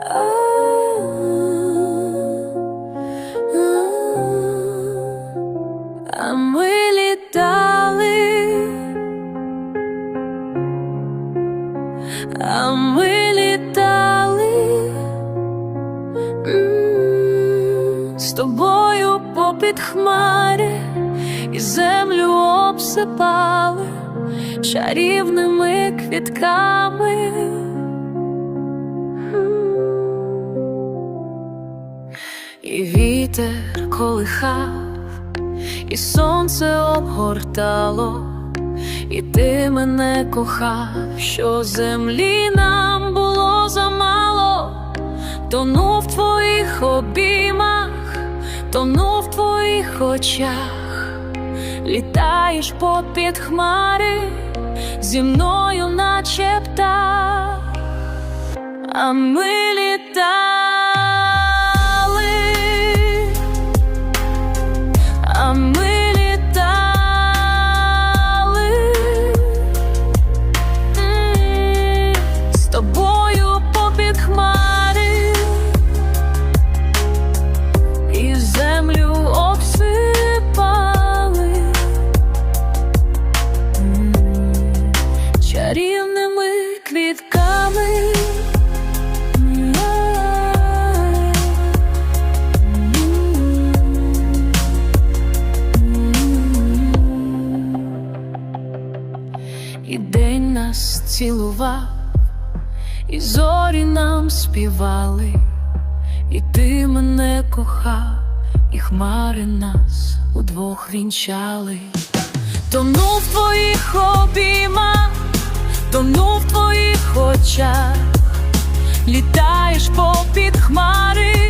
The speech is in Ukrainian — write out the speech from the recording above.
А ми літали, а ми літали з тобою попід хмари і землю обсипали чарівними квітками. І вітер колихав, і сонце обгортало, і ти мене кохав, що землі нам було замало, тону в твоїх обіймах, тону в твоїх очах, літаєш попід хмари зі мною, наче птах, а ми квітками. І день нас цілував, і зорі нам співали, і ти мене кохав, і хмари нас удвох вінчали. Тону в твоїх обіймах, тону в твоїх очах, літаєш попід хмари.